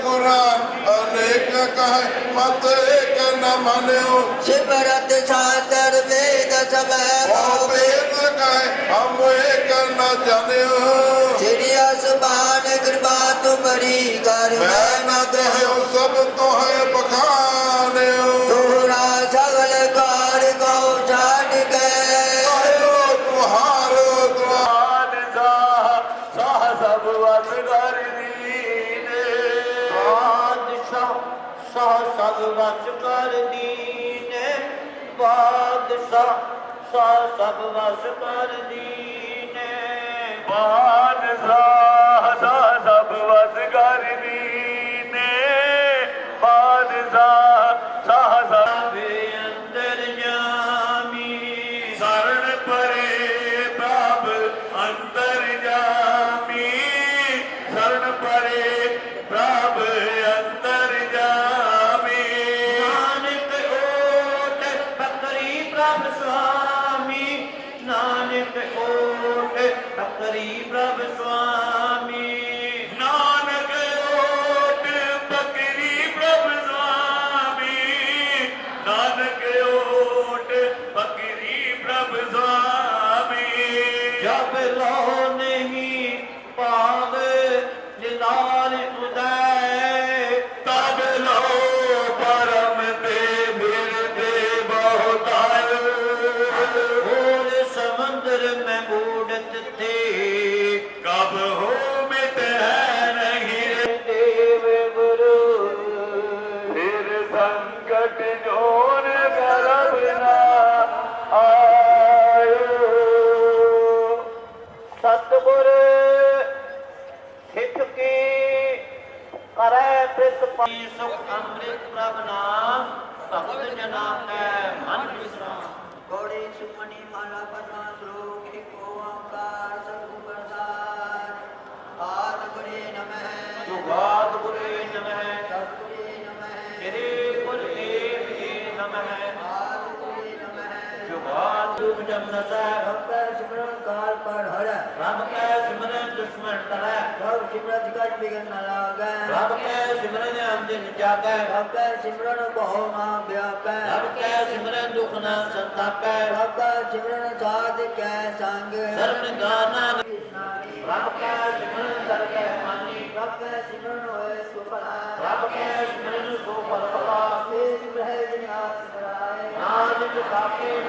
कुरान अनेक कहे मत एक न मनियो सिमरत शास्त्र वेद सब वेद कहे हम एक न जानियो श्री आसमान कृपा तुम्हारी कर मैं न देहो सब तो है बखानियो तोरा सगल कार को जान के कहो तुम्हारो द्वार सा सब वस कर ਵਸ ਕਰ ਦੀਨੇ ਬਾਦਸ਼ਾਹ ਸਾਹ ਸਭ ਵਸ ਕਰ ਦੀਨੇ ਬਾਦਸ਼ਾਹ। ਪ੍ਰਭ ਸੁਆਮੀ ਨਾਨਕ ਓਟ ਬਕਰੀ ਪ੍ਰਭ ਸੁਆਮੀ। ਜਮਨਸੈ ਭਗਤ ਸਿਮਰਨ ਕਾਲ ਪਰ ਹਰੈ। ਰੱਬ ਕੈ ਸਿਮਰਨ ਦੁਸ਼ਮਨ ਟਰੈ ਪ੍ਰਭ ਸਿਮਰਤ ਕਛ ਬਿਗਨ ਨ ਲਾਗੈ। ਰੱਬ ਕੈ ਸਿਮਰਨ ਅੰਜਨ ਜਾਗੈ। ਭਗਤ ਸਿਮਰਨ ਬਹੁ ਨਾ ਵਿਆਪੈ। ਰੱਬ ਕੈ ਸਿਮਰਨ ਦੁਖ ਨਾ ਸੰਤਾਪੈ। ਭਗਤ ਸਿਮਰਨ ਸਾਧ ਕੈ ਸੰਗ। ਸਰਬ ਗਾਨਾ ਰੱਬ ਕੈ ਸਿਮਰਨ ਸਰਬੈ ਮਾਨੀ। ਭਗਤ ਸਿਮਰਨ ਹੋਏ ਸੁਪਨਾ ਰੱਬ ਕੈ ਨਾਨਕ ਸਾਕੇ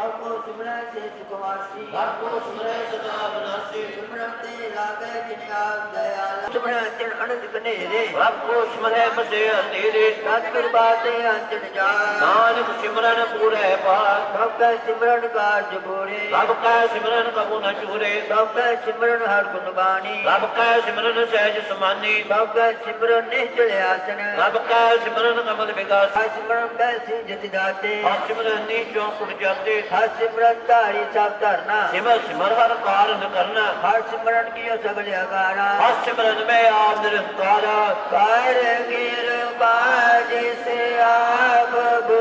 ਰੱਬ ਕੋ ਸਿਮਰਨ ਸੇ ਸੁਖਵਾਸੀ। ਰੱਬ ਕੋ ਸਿਮਰੇ ਸਦਾ ਬਨਾਸੀ। ਸਿਮਰਨ ਤੇ ਲਾਗੇ ਜਿਨ ਆਪ ਦਇਆਲ। ਸਿਮਰਨ ਤੇ ਅਨੰਦ ਕਨੇਰੇ ਰੱਬ ਕੋ ਸਿਮਰੇ ਬਸੇ ਅੰਧੇਰੇ ਸਤਿਗੁਰ ਬਾਤੇ ਅੰਜਨ ਜਾਨ ਨਾਨਕ ਸਿਮਰਨ ਪੂਰੇ ਪਾਰ। ਸਭ ਕੈ ਸਿਮਰਨ ਕਾਰਜ ਪੂਰੇ ਰੱਬ ਕੈ ਸਿਮਰਨ ਕਬੂ ਨ ਚੂਰੇ। ਸਭ ਕੈ ਸਿਮਰਨ ਹਰ ਗੁਣ ਬਾਣੀ। ਰੱਬ ਕੈ ਸਿਮਰਨ ਸਹਿਜ ਸਮਾਨੀ। ਸਭ ਕੈ ਸਿਮਰਨ ਨਿਹਚਲ ਆਸਨ। ਰੱਬ ਕੈ ਸਿਮਰਨ ਕਮਲ ਵਿਗਾਸ। ਸਿਮਰਨ ਕੈ ਸੀ ਜति ਦਾਤੇ ਸਿਮਰਨ ਨੀਚੋਂ ਕੁੜ ਜਾਤੇ ਹਰ ਸਿਮਰਨ ਧਾਰੀ ਸਭ ਧਰਨਾ। ਸਿਮਰ ਸਿਮਰ ਹਰ ਕਾਰਨ ਕਰਨਾ। ਹਰ ਸਿਮਰਨ ਕੀਓ ਸਗਲ ਅਗਾਰਾ? ਹਰ ਸਿਮਰਨ ਮੈਂ ਆਪ ਨਿਰੰਕਾਰਾ। ਕਰ ਗਿਰ ਬਾਜ ਸੇ ਆਪ 부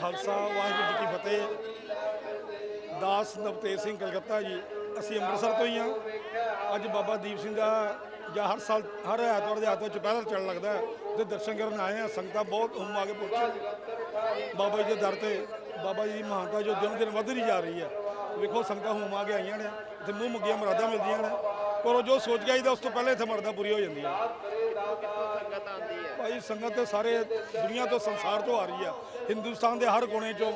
ਖਾਲਸਾ, ਵਾਹਿਗੁਰੂ ਜੀ ਕੀ ਫਤਿਹ। ਦਾਸ ਨਵਤੇਜ ਸਿੰਘ ਕਲਕੱਤਾ ਜੀ, ਅਸੀਂ ਅੰਮ੍ਰਿਤਸਰ ਤੋਂ ਹੀ ਹਾਂ। ਅੱਜ ਬਾਬਾ ਦੀਪ ਸਿੰਘ ਦਾ ਜਾਂ ਹਰ ਸਾਲ, ਹਰ ਐਤਵਾਰ ਦੇ ਐਤਵਾਰ ਚੁਪਹਿਰਾ ਚੱਲਣ ਲੱਗਦਾ ਹੈ। ਤੇ ਦਰਸ਼ਨ ਕਰਨ ਆਏ ਆ ਸੰਗਤਾਂ ਬਹੁਤ ਹੁਮ ਆ ਕੇ ਪਹੁੰਚੇ ਬਾਬਾ ਜੀ ਦੇ ਦਰ ਤੇ, ਬਾਬਾ ਜੀ ਦੀ ਮਹਾਨਤਾ ਜੋ ਦਿਨ ਦਿਨ ਰਹੀ ਜਾ ਰਹੀ ਹੈ। ਵੇਖੋ, ਸੰਗਤਾਂ ਹੁਮ ਆ ਕੇ ਆਈਆਂ ਨੇ ਤੇ ਮੂੰਹ ਮੁੱਗੀਆਂ ਮੁਰਾਦਾਂ ਮਿਲਦੀਆਂ ਨੇ। ਪਰ ਉਹ ਜੋ ਸੋਚ ਕੇ ਆਈਦਾ ਉਸ ਤੋਂ ਪਹਿਲਾਂ ਇੱਥੇ ਮਰਦਾ ਪੂਰੀ ਹੋ ਜਾਂਦੀ ਹੈ ਸੰਗਤ ਆਉਂਦੀ ਹੈ ਭਾਈ ਸੰਗਤ ਤੇ ਸਾਰੇ ਦੁਨੀਆ ਤੋਂ ਸੰਸਾਰ ਤੋਂ ਆ ਰਹੀ ਆ। ਹਿੰਦੁਸਤਾਨ ਦੇ ਹਰ ਕੋਨੇ ਚੋਂ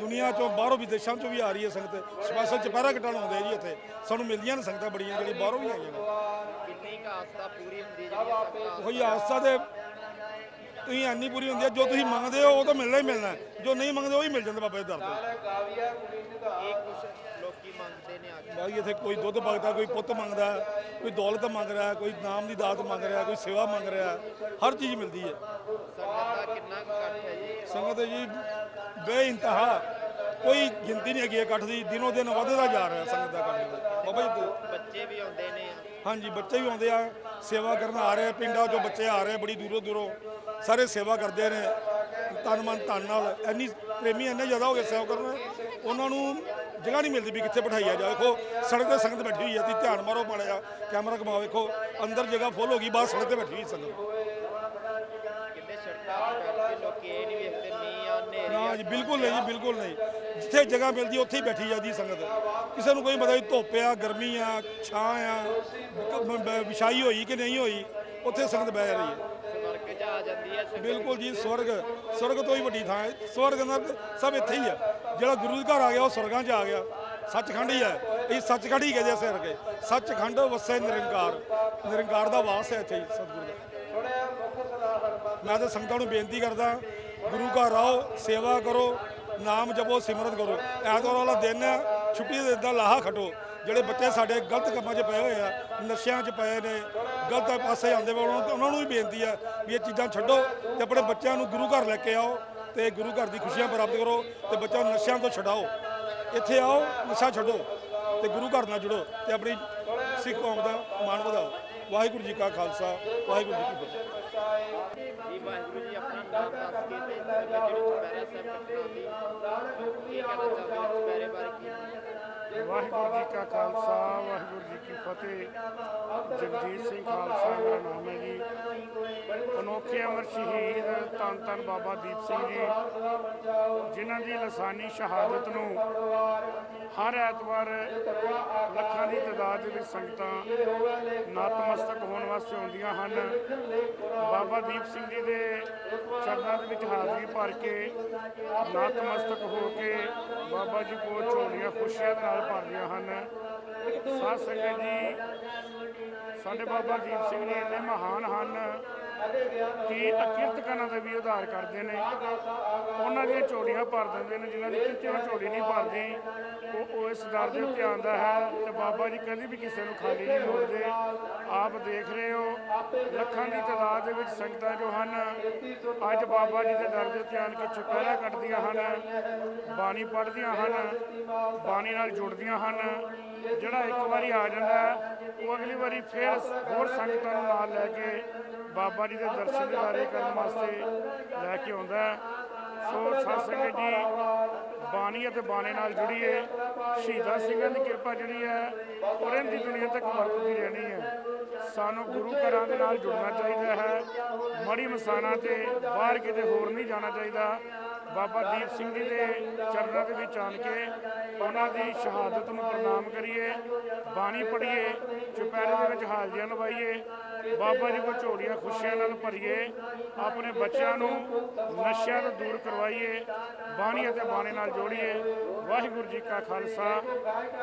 ਦੁਨੀਆ ਚੋਂ ਬਾਹਰੋਂ ਵਿਦੇਸ਼ਾਂ ਚੋਂ ਵੀ ਆ ਰਹੀ ਹੈ ਸੰਗਤ। ਸਪੈਸ਼ਲ ਚੁਪਹਿਰਾ ਕਟਣ ਆਉਂਦੇ ਆ ਜੀ ਇੱਥੇ। ਸਾਨੂੰ ਮਿਲਦੀਆਂ ਨੇ ਸੰਗਤਾਂ ਬੜੀਆਂ ਜਿਹੜੀ ਬਾਹਰੋਂ ਵੀ ਆਈਆਂ ਨੇ। ਕਿੰਨੀ ਕੁ ਪੂਰੀ ਹੁੰਦੀ ਜਿਹੜੀਆਂ ਸੰਗਤਾਂ ਕੋਈ ਆਸਥਾ ਦੇ ਤੁਸੀਂ ਇੰਨੀ ਪੂਰੀ ਹੁੰਦੀ ਹੈ ਜੋ ਤੁਸੀਂ ਮੰਗਦੇ ਹੋ ਉਹ ਤਾਂ ਮਿਲਣਾ ਹੀ ਮਿਲਣਾ। ਜੋ ਨਹੀਂ ਮੰਗਦੇ ਉਹ ਹੀ ਮਿਲ ਜਾਂਦਾ ਬਾਬਾ ਦੇ ਦਰ ਤੋਂ। ਇਹ ਕੁਛ ਲੋਕੀ ਮੰਗਦੇ ਨੇ ਆ ਕੇ ਬਾਈ ਇੱਥੇ ਕੋਈ ਦੁੱਧ ਮੰਗਦਾ ਕੋਈ ਪੁੱਤ ਮੰਗਦਾ ਕੋਈ ਦੌਲਤ ਮੰਗ ਰਿਹਾ ਕੋਈ ਨਾਮ ਦੀ ਦਾਤ ਮੰਗ ਰਿਹਾ ਕੋਈ ਸੇਵਾ ਮੰਗ ਰਿਹਾ ਹਰ ਚੀਜ਼ ਮਿਲਦੀ ਹੈ। ਸੰਗਤ ਦਾ ਕਿੰਨਾ ਕੁ ਇਕੱਠ ਹੈ ਜੀ। ਸੰਗਤ ਜੀ ਬੇਇੰਤਹਾ। ਕੋਈ ਗਿਣਤੀ ਨਹੀਂ ਹੈਗੀ ਇਕੱਠ ਦੀ ਦਿਨੋਂ ਦਿਨ ਵੱਧਦਾ ਜਾ ਰਿਹਾ ਸੰਗਤ ਦਾ ਇਕੱਠ। ਬਾਬਾ ਜੀ ਬੱਚੇ ਵੀ ਆਉਂਦੇ ਨੇ ਹਾਂਜੀ ਬੱਚੇ ਵੀ ਆਉਂਦੇ ਆ ਸੇਵਾ ਕਰਨ ਆ ਰਹੇ ਆ, ਪਿੰਡਾਂ ਚੋਂ ਬੱਚੇ ਆ ਰਹੇ ਆ, ਬੜੀ ਦੂਰੋਂ ਦੂਰੋਂ। ਸਾਰੇ ਸੇਵਾ ਕਰਦੇ ਨੇ। ਤਨ ਮਨ ਧਨ ਨਾਲ ਇੰਨੀ ਪ੍ਰੇਮੀ ਇੰਨੇ ਜ਼ਿਆਦਾ ਹੋ ਗਏ ਸੇਵਾ ਕਰਨ। ਉਹਨਾਂ ਨੂੰ ਜਗ੍ਹਾ ਨਹੀਂ ਮਿਲਦੀ ਵੀ ਕਿੱਥੇ ਬਿਠਾਈਆ ਜਾਵੇ ਦੇਖੋ ਸੜਕ ਤੇ ਸੰਗਤ ਬੈਠੀ ਹੋਈ ਹੈ ਤੁਸੀਂ ਧਿਆਨ ਮਾਰੋ ਮਾੜਾ ਜਿਹਾ ਕੈਮਰਾ ਘਮਾਓ ਵੇਖੋ ਅੰਦਰ ਜਗ੍ਹਾ ਫੁੱਲ ਹੋ ਗਈ ਬਾਹਰ ਸੜਕ ਤੇ ਬੈਠੀ ਹੋਈ ਸੰਗਤ। ਤੇ ਆ ਨਾ ਆ। ਜੀ ਬਿਲਕੁਲ ਨਹੀਂ ਜੀ ਬਿਲਕੁਲ ਨਹੀਂ। ਜਿੱਥੇ ਜਗ੍ਹਾ ਮਿਲਦੀ ਉੱਥੇ ਹੀ ਬੈਠੀ ਜਾਂਦੀ ਸੰਗਤ। ਕਿਸੇ ਨੂੰ ਕੋਈ ਪਤਾ ਨਹੀਂ ਧੁੱਪ ਆ, ਗਰਮੀ ਆ, ਛਾਂ ਆ ਵਿਛਾਈ ਹੋਈ ਕਿ ਨਹੀਂ ਹੋਈ, ਉੱਥੇ ਸੰਗਤ ਬਹਿ ਰਹੀ ਹੈ ਸਵਰਗ ਚ ਆ ਜਾਂਦੀ ਹੈ। ਬਿਲਕੁਲ ਜੀ, ਸਵਰਗ ਸਵਰਗ ਤੋਂ ਹੀ ਵੱਡੀ ਥਾਂ ਹੈ। ਸਵਰਗ ਨਰਕ ਸਭ ਇੱਥੇ ਹੀ ਹੈ ਜਿਹੜਾ ਗੁਰੂ ਦੇ ਘਰ ਆ ਗਿਆ, ਉਹ ਸਵਰਗਾਂ 'ਚ ਆ ਗਿਆ। ਸੱਚਖੰਡ ਹੀ ਹੈ। ਇਹ ਸੱਚਖੰਡ ਹੀ ਕਹਿੰਦੇ ਸਿਰ ਕੇ ਸੱਚਖੰਡ ਵਸੇ ਨਿਰੰਕਾਰ। ਨਿਰੰਕਾਰ ਦਾ ਵਾਸ ਹੈ ਇੱਥੇ ਹੀ ਸਤਿਗੁਰੂ ਦਾ। ਮੈਂ ਤਾਂ ਸੰਗਤਾਂ ਨੂੰ ਬੇਨਤੀ ਕਰਦਾ, ਗੁਰੂ ਘਰ ਆਓ, ਸੇਵਾ ਕਰੋ ਨਾਮ ਜਪੋ ਸਿਮਰਨ ਕਰੋ। ਐਤਵਾਰ ਵਾਲਾ ਦਿਨ ਹੈ, ਛੁੱਟੀ ਦੇ ਦਿਨ ਦਾ ਲਾਹਾ ਖਟੋ। ਜਿਹੜੇ ਬੱਚੇ ਸਾਡੇ ਗਲਤ ਕੰਮਾਂ 'ਚ ਪਏ ਹੋਏ ਆ, ਨਸ਼ਿਆਂ 'ਚ ਪਏ ਨੇ, ਗਲਤ ਪਾਸੇ ਆਉਂਦੇ ਵੇ ਉਹਨਾਂ ਉਹਨਾਂ ਨੂੰ ਵੀ ਬੇਨਤੀ ਹੈ ਵੀ ਇਹ ਚੀਜ਼ਾਂ ਛੱਡੋ ਤੇ ਆਪਣੇ ਬੱਚਿਆਂ ਨੂੰ ਗੁਰੂ ਘਰ ਲੈ ਕੇ ਆਓ ਤੇ ਗੁਰੂ ਘਰ ਦੀ ਖੁਸ਼ੀਆਂ ਪ੍ਰਾਪਤ ਕਰੋ ਤੇ ਬੱਚਿਆਂ ਨੂੰ ਨਸ਼ਿਆਂ ਤੋਂ ਛਡਾਓ। ਇੱਥੇ ਆਓ, ਨਸ਼ਾ ਛੱਡੋ ਤੇ ਗੁਰੂ ਘਰ ਨਾਲ ਜੁੜੋ ਤੇ ਆਪਣੀ ਸਿੱਖ ਕੌਮ ਦਾ ਮਾਣ ਵਧਾਓ। ਵਾਹਿਗੁਰੂ ਜੀ ਕਾ ਖਾਲਸਾ, ਵਾਹਿਗੁਰੂ ਜੀ ਕੀ ਫਤਿਹ। ਜੀ ਵਾਹਿਗੁਰੂ ਜੀ ਆਪਣਾ ਨਾਮ ਦੱਸ ਕੇ ਤੇ ਸੰਗਤ ਜਿਹੜੀ ਚੁਪਹਿਰਾ ਸਾਹਿਬ ਕੱਟਣਾ ਦੀ ਕੀ ਕਹਿਣਾ ਚਾਹੁੰਦੇ ਹੋ ਚੁਪਹਿਰੇ ਬਾਰੇ ਕੀ ਵਾਹਿਗੁਰੂ ਜੀ ਕਾ ਖਾਲਸਾ, ਵਾਹਿਗੁਰੂ ਜੀ ਕੀ ਫਤਿਹ। ਜਗਜੀਤ ਸਿੰਘ ਖਾਲਸਾ ਮੇਰਾ ਨਾਮ ਹੈ ਜੀ। ਅਨੋਖੇ ਅਮਰ ਸ਼ਹੀਦ ਧੰਨ ਧੰਨ ਬਾਬਾ ਦੀਪ ਸਿੰਘ ਜੀ, ਜਿਨ੍ਹਾਂ ਦੀ ਲਸਾਨੀ ਸ਼ਹਾਦਤ ਨੂੰ ਹਰ ਐਤਵਾਰ ਲੱਖਾਂ ਦੀ ਤਾਦਾਦ ਵਿੱਚ ਸੰਗਤਾਂ ਨਤਮਸਤਕ ਹੋਣ ਵਾਸਤੇ ਆਉਂਦੀਆਂ ਹਨ। ਬਾਬਾ ਦੀਪ ਸਿੰਘ ਜੀ ਦੇ ਚਰਨਾਂ ਦੇ ਵਿੱਚ ਹਾਜ਼ਰੀ ਭਰ ਕੇ ਨਤਮਸਤਕ ਹੋ ਕੇ ਬਾਬਾ ਜੀ ਕੋਲ ਝੋਲੀਆਂ ਖੁਸ਼ੀਆਂ ਨਾਲ ਨਾਲ ਭਰਦੀਆਂ ਹਨ। ਸਾਧ ਸੰਗਤ ਜੀ। ਸਾਡੇ ਬਾਬਾ ਦੀਪ ਸਿੰਘ ਜੀ ਇੰਨੇ ਮਹਾਨ ਹਨ ਕਿ ਅਕਿਰਤ ਕਨਾਂ ਦਾ ਵੀ ਉਧਾਰ ਕਰਦੇ ਨੇ। ਉਹਨਾਂ ਦੀਆਂ ਝੋਲੀਆਂ ਭਰ ਦਿੰਦੇ ਨੇ, ਜਿਨ੍ਹਾਂ ਦੀ ਕਿਤੇ ਝੋਲੀ ਨਹੀਂ ਭਰਦੀ। ਉਹ ਇਸ ਦਰ ਦੇ ਉੱਤੇ ਆਉਂਦਾ ਹੈ ਤੇ ਬਾਬਾ ਜੀ ਕਦੀ ਵੀ ਕਿਸੇ ਨੂੰ ਖਾਲੀ ਨਹੀਂ ਮੋੜਦੇ ਆਪ ਦੇਖ ਰਹੇ ਹੋ, ਲੱਖਾਂ ਦੀ ਤਾਦਾਦ ਦੇ ਵਿੱਚ ਸੰਗਤਾਂ ਜੋ ਹਨ, ਅੱਜ ਬਾਬਾ ਜੀ ਦੇ ਦਰ ਦੇ ਉੱਤੇ ਆਣ ਕੇ ਚੁਪਹਿਰਾ ਕੱਟਦੀਆਂ ਹਨ, ਬਾਣੀ ਪੜ੍ਹਦੀਆਂ ਹਨ, ਬਾਣੀ ਨਾਲ ਜੁੜਦੀਆਂ ਹਨ। ਜਿਹੜਾ ਇੱਕ ਵਾਰੀ ਆ ਜਾਂਦਾ ਉਹ ਅਗਲੀ ਵਾਰੀ ਫਿਰ ਹੋਰ ਸੰਗਤਾਂ ਨੂੰ ਨਾਲ ਲੈ ਕੇ ਬਾਬਾ ਜੀ ਦੇ ਦਰਸ਼ਨ ਦਿਦਾਰੇ ਕਰਨ ਵਾਸਤੇ ਲੈ ਕੇ ਆਉਂਦਾ ਸੋ ਸਾਧ ਸੰਗਤ ਜੀ, ਬਾਣੀ ਅਤੇ ਬਾਣੇ ਨਾਲ ਜੁੜੀਏ। ਸ਼ਹੀਦਾਂ ਸਿੰਘਾਂ ਦੀ ਕਿਰਪਾ ਜਿਹੜੀ ਹੈ ਉਹ ਦੀ ਦੁਨੀਆ ਤੱਕ ਵਰਤਦੀ ਰਹਿਣੀ ਹੈ। ਸਾਨੂੰ ਗੁਰੂ ਘਰਾਂ ਦੇ ਨਾਲ ਜੁੜਨਾ ਚਾਹੀਦਾ ਹੈ। ਮੜੀ ਮਸਾਨਾ ਤੇ ਬਾਹਰ ਕਿਤੇ ਹੋਰ ਨਹੀਂ ਜਾਣਾ ਚਾਹੀਦਾ। ਬਾਬਾ ਦੀਪ ਸਿੰਘ ਜੀ ਦੇ ਚਰਨਾਂ ਦੇ ਵਿੱਚ ਆਣ ਕੇ ਉਹਨਾਂ ਦੀ ਸ਼ਹਾਦਤ ਨੂੰ ਪ੍ਰਣਾਮ ਕਰੀਏ, ਬਾਣੀ ਪੜ੍ਹੀਏ, ਚੁਪਹਿਰੇ ਦੇ ਵਿੱਚ ਹਾਜ਼ਰੀਆਂ ਲਵਾਈਏ ਬਾਬਾ ਜੀ ਕੋ ਝੋਲੀਆਂ ਖੁਸ਼ੀਆਂ ਨਾਲ ਭਰੀਏ, ਆਪਣੇ ਬੱਚਿਆਂ ਨੂੰ ਨਸ਼ਿਆਂ ਤੋਂ ਦੂਰ ਕਰਵਾਈਏ, ਬਾਣੀ ਅਤੇ ਬਾਣੀ ਨਾਲ ਜੋੜੀਏ। ਵਾਹਿਗੁਰੂ ਜੀ ਕਾ ਖਾਲਸਾ,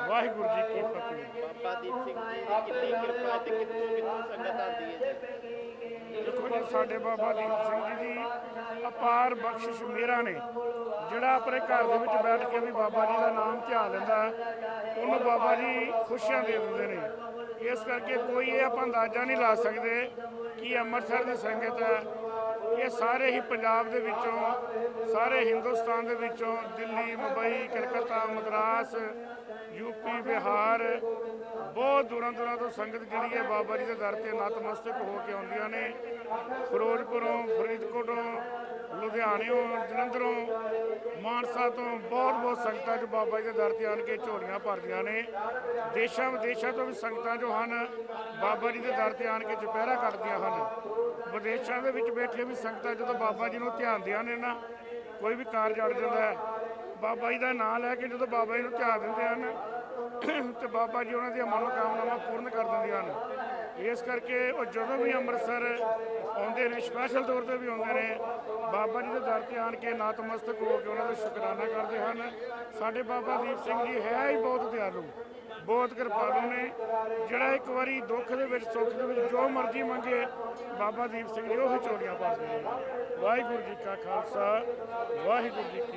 ਵਾਹਿਗੁਰੂ ਜੀ ਕੀ ਫਤਿਹ। ਬਾਬਾ ਦੀਪ ਸਿੰਘ ਜੀ ਦੀ ਕਿੰਨੀ ਕਿਰਪਾ ਤੇ ਕਿੱਥੋਂ ਕਿੱਥੋਂ ਸੰਗਤ ਆਉਂਦੀ ਹੈ ਜੀ ਸਾਡੇ ਬਾਬਾ ਦੀਪ ਸਿੰਘ ਜੀ ਦੀ ਅਪਾਰ ਬਖਸ਼ਿਸ਼ ਮੇਰਾ ਨੇ। ਜਿਹੜਾ ਆਪਣੇ ਘਰ ਦੇ ਵਿੱਚ ਬੈਠ ਕੇ ਵੀ ਬਾਬਾ ਜੀ ਦਾ ਨਾਮ ਧਿਆ ਲੈਂਦਾ ਉਹਨੂੰ ਬਾਬਾ ਜੀ ਖੁਸ਼ੀਆਂ ਦੇ ਦਿੰਦੇ ਨੇ। ਇਸ ਕਰਕੇ ਕੋਈ ਇਹ ਆਪਾਂ ਅੰਦਾਜ਼ਾ ਨਹੀਂ ਲਾ ਸਕਦੇ ਕਿ ਅੰਮ੍ਰਿਤਸਰ ਦੀ ਸੰਗਤ ਇਹ ਸਾਰੇ ਹੀ ਪੰਜਾਬ ਦੇ ਵਿੱਚੋਂ, ਸਾਰੇ ਹਿੰਦੁਸਤਾਨ ਦੇ ਵਿੱਚੋਂ ਦਿੱਲੀ, ਮੁੰਬਈ, ਕਲਕੱਤਾ, ਮਦਰਾਸ ਯੂਪੀ ਬਿਹਾਰ ਬਹੁਤ ਦੂਰਾਂ ਦੂਰਾਂ ਤੋਂ ਸੰਗਤ ਜਿਹੜੀ ਹੈ ਬਾਬਾ ਜੀ ਦੇ ਦਰ ਤੇ ਨਤਮਸਤਕ ਹੋ ਕੇ ਆਉਂਦੀਆਂ ਨੇ। ਫਿਰੋਜ਼ਪੁਰੋਂ, ਫਰੀਦਕੋਟੋਂ ਲੁਧਿਆਣਿਓਂ ਜਲੰਧਰੋਂ, ਮਾਨਸਾ ਤੋਂ ਬਹੁਤ ਬਹੁਤ ਸੰਗਤਾਂ ਜੋ ਬਾਬਾ ਜੀ ਦੇ ਦਰ ਤੇ ਆਣ ਕੇ ਝੋਲੀਆਂ ਭਰਦੀਆਂ ਨੇ। ਦੇਸ਼ਾਂ, ਵਿਦੇਸ਼ਾਂ ਤੋਂ ਵੀ ਸੰਗਤਾਂ ਜੋ ਹਨ, ਬਾਬਾ ਜੀ ਦੇ ਦਰ ਤੇ ਆਣ ਕੇ ਚੁਪਹਿਰਾ ਕੱਟਦੀਆਂ ਹਨ। ਵਿਦੇਸ਼ਾਂ ਦੇ ਵਿੱਚ ਬੈਠੇ ਵੀ ਸੰਗਤਾਂ ਜਦੋਂ ਬਾਬਾ ਜੀ ਨੂੰ ਧਿਆਨ ਦਿਆਂ ਨੇ ਨਾ, ਕੋਈ ਵੀ ਕਾਰਜ ਅੜ ਜਾਂਦਾ ਹੈ, ਬਾਬਾ ਜੀ ਦਾ ਨਾਮ ਲੈ ਕੇ ਜਦੋਂ ਬਾਬਾ ਜੀ ਨੂੰ ਧਿਆਨ ਦਿੰਦੇ ਹਨ, ਤੇ ਬਾਬਾ ਜੀ ਉਹਨਾਂ ਦੀਆਂ ਮਨੋਕਾਮਨਾਵਾਂ ਪੂਰਨ ਕਰ ਦਿੰਦੇ ਹਨ। ਇਸ ਕਰਕੇ ਉਹ ਜਦੋਂ ਵੀ ਅੰਮ੍ਰਿਤਸਰ ਆਉਂਦੇ ਨੇ ਸਪੈਸ਼ਲ ਤੌਰ ਤੇ ਵੀ ਆਉਂਦੇ ਨੇ, ਬਾਬਾ ਜੀ ਦੇ ਦਰ ਤੇ ਆਣ ਕੇ ਨਤਮਸਤਕ ਹੋ ਕੇ ਉਹਨਾਂ ਦਾ ਸ਼ੁਕਰਾਨਾ ਕਰਦੇ ਹਨ। ਸਾਡੇ ਬਾਬਾ ਦੀਪ ਸਿੰਘ ਜੀ ਹੈ ਹੀ ਬਹੁਤ ਦਿਆਲੂ, ਬਹੁਤ ਕਿਰਪਾਲੂ ਨੇ। ਜਿਹੜਾ ਇੱਕ ਵਾਰੀ ਦੁੱਖ ਦੇ ਵਿੱਚ, ਸੁੱਖ ਦੇ ਵਿੱਚ ਜੋ ਮਰਜ਼ੀ ਮੰਗੇ, ਬਾਬਾ ਦੀਪ ਸਿੰਘ ਜੀ ਉਹ ਹੀ ਪਾਉਂਦੇ ਨੇ। ਵਾਹਿਗੁਰੂ ਜੀ ਕਾ ਖਾਲਸਾ, ਵਾਹਿਗੁਰੂ ਜੀ